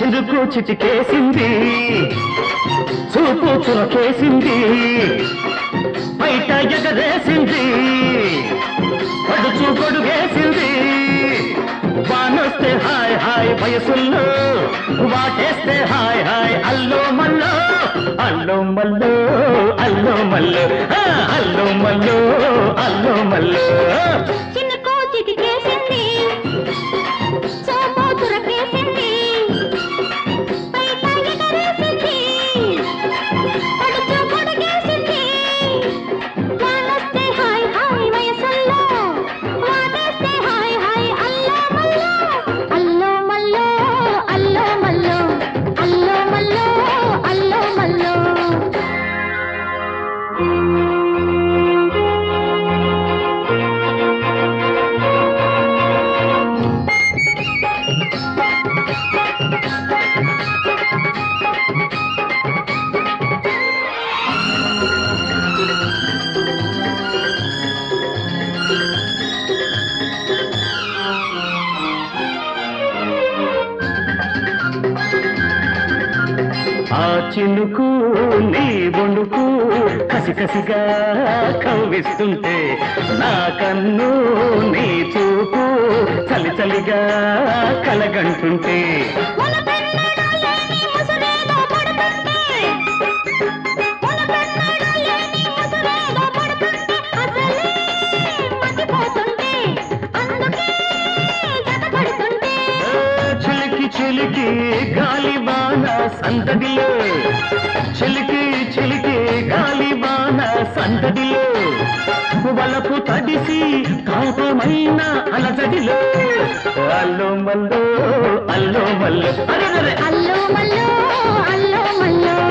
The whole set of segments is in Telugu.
చిరుకు చిటికేసింది. చూపు చురకేసింది. బయట ఎగరేసింది. పడుచు గొడుగేసింది వానొస్తే హాయ్ హాయ్ వయసుల్లో వాటేస్తే హాయ్ హాయ్ అల్లో మల్లో అల్లో మల్లో అల్లో మల్లో అల్లో మల్లో అల్లో మల్లో. చిన్న కోచికి చినుకు నీ బొండుకు కసికసిగా కవ్విస్తుంటే నా కన్ను నీ చూపు చలి చలిగా కలగంటుంటే. చెలికి సందడిలో చిలికి చిలికి గాలి బాణ సందడిలో వలపు తడిసి కాపమైన అలజడిలో. అల్లో మల్లో అల్లో మల్లో. అరే. అల్లో మల్లో అల్లో మల్లో.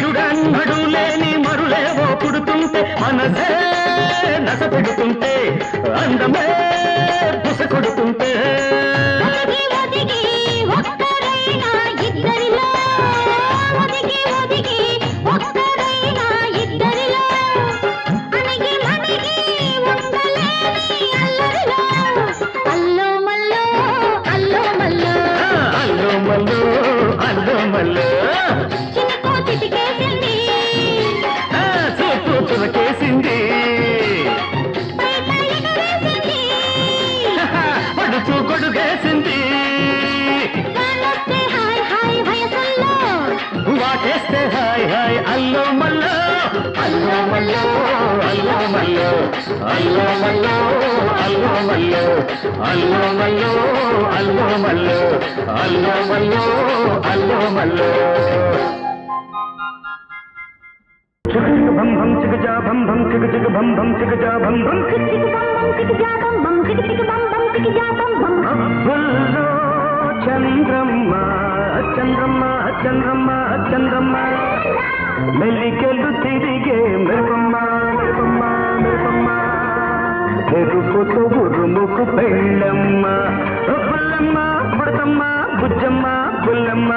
నిరుడన్నడు లేని మరులేవో పుడుతుంటే మనసే నస పెడుతుంటే అందమే బుస కొడుతుంటే. అల్లో మల్లో అల్లో మల్లో అల్లో మల్లో అల్లో మల్లో అల్లో మల్లో అల్లో మల్లో చంద్రమ్మ చంద్రమ్మ చంద్రమ్మ చంద్రమ్మ మెల్లికెళ్ళు తిరిగే మృగమ్మ మృగమ్మ మృగమ్మ చెరుపుతూ ఉరుముకు పెళ్ళమ్మ. రుబ్బలమ్మ బుడతమ్మ బుజ్జమ్మ పుల్లమ్మ